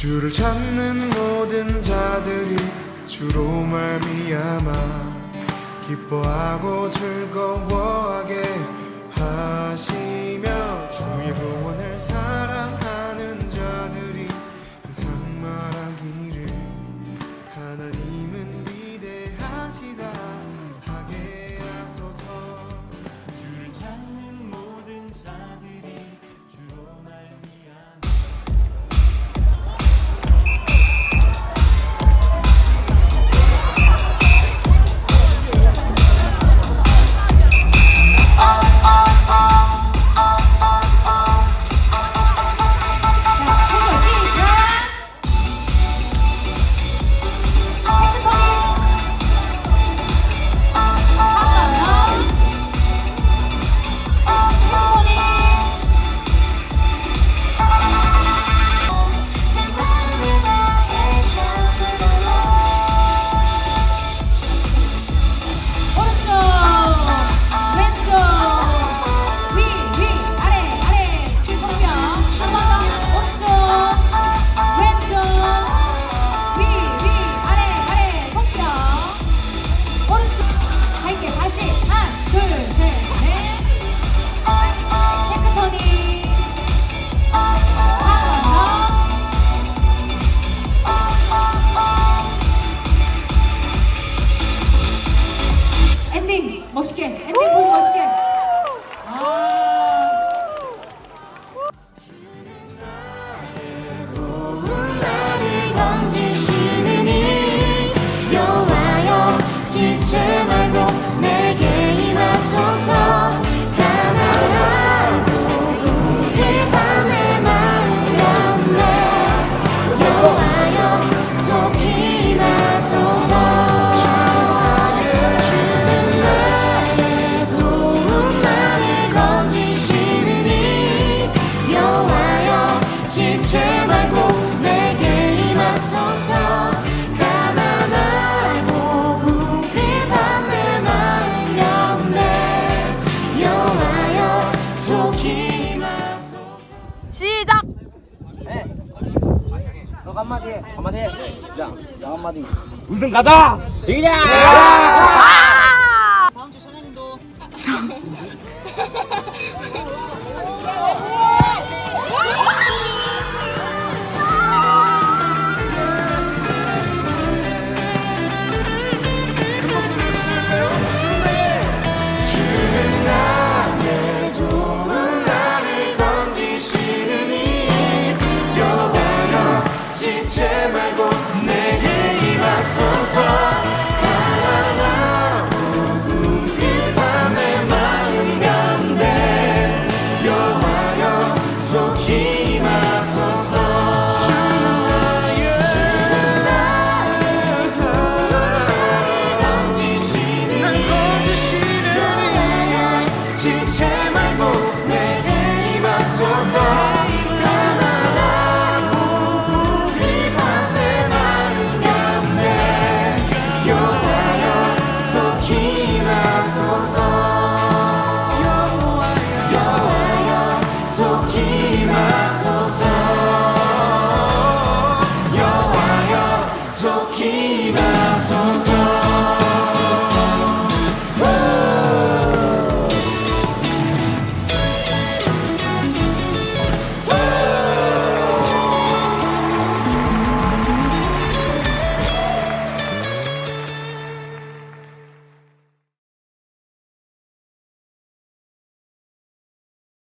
주를 찾는 모든 자들이 주로 말미암아 기뻐하고 즐거워하게 하시며 주의 구원을 지치지 말고 내게 임하소서 가난하고 궁핍한 내 마음 가운데 여하여 속히 임하소서 시작! 네. 너 한마디 해. 한마디 해. 야, 나 한마디. 우승 가자! 이기자! 다음 주 천연인도. so keep